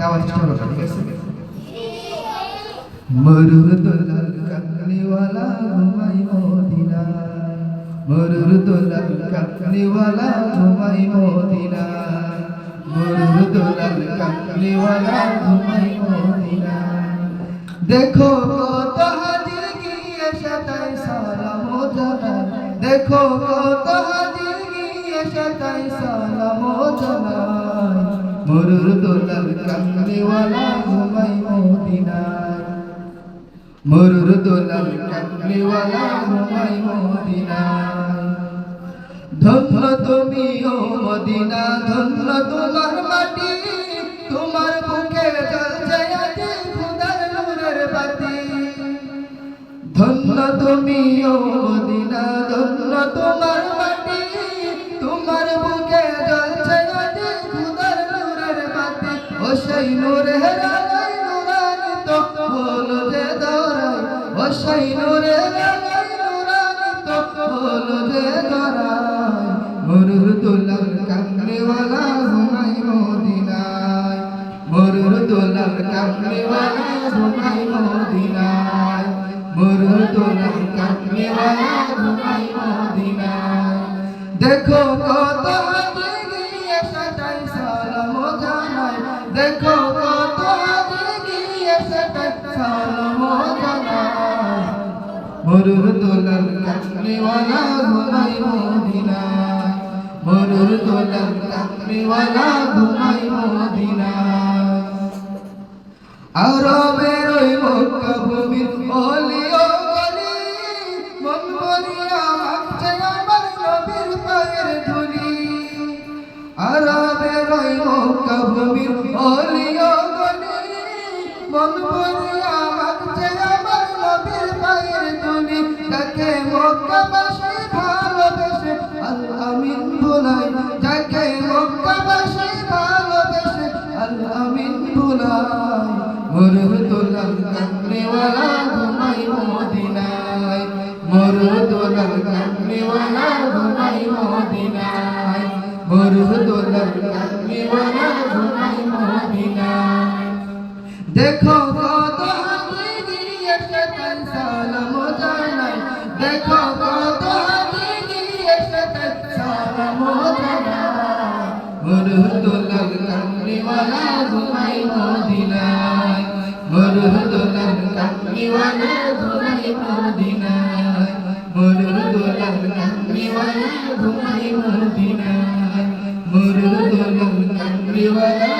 গাওয়ার চেষ্টা করবে ঠিক আছে? মরুর দোলাল কাকনিওয়ালা ঘুমাই মদিনা। মরুর দোলাল কাকনিওয়ালা ঘুমাই মদিনা। মরুর দোলাল কাকনিওয়ালা ঘুমাই মদিনা। দেখো কত হাজি গিয়ে সাতাই সালাম জানাই দেখো কত হাজি গিয়ে সাতাই সালাম জানাই মরুর দোলাল কাকনিওয়ালা ঘুমাই মদিনায় মরুর দোলাল কাকনিওয়ালা ঘুমাই মদিনায় ধন্য তুমি ও মদিনা ধন্য তোমার মাটি তোমার বুকে জ্বলছে আজ খুদার বাতি ধন্য তুমি ও মদিনা তোমার বাতি ও সেই নূরের আলোয় নূরানিত বল যে দরাই ও সেই নূরের আলোয় নূরানিত বল যে দরাই মরুর দোলাল কামনেওয়ালা ঘুমাই মদিনায় মরুর দোলাল কামনেওয়ালা ঘুমাই মদিনায় মরুর দোলাল দেখো কত দেখো কত হাতে গিয়ে সাজাই সালাম জানাই মরুর দোলাল কাকনিওয়ালা ঘুমাই মদিনায় মরুর দোলাল কাকনিওয়ালা ঘুমাই মক্কা ভূমির ভূমির অলি ও গলি মন ভরিয়া মাখছে আমার নবীর পায়ের ধুলি তাকে মক্কাবাসী ভালোবেসে আল আমিন ভুলাই যাকে মক্কাবাসী ভালোবেসে আল আমিন ভুলাই মরুর দোলাল কামনেওয়ালা ঘুমাই মদিনায় দেখো কত হাতে গিয়ে শতান সালাম জানাই। দেখো কত হাতে গিয়ে শতান সালাম জানাই। মরুর দোলাল কামনিওয়ালা ঘুমাই মদিনায়। মরুর দোলাল কামনিওয়ালা ঘুমাই মদিনায়। মরুর দোলাল কামনিওয়ালা ঘুমাই মদিনায়। মরুর দোলাল কামনিওয়ালা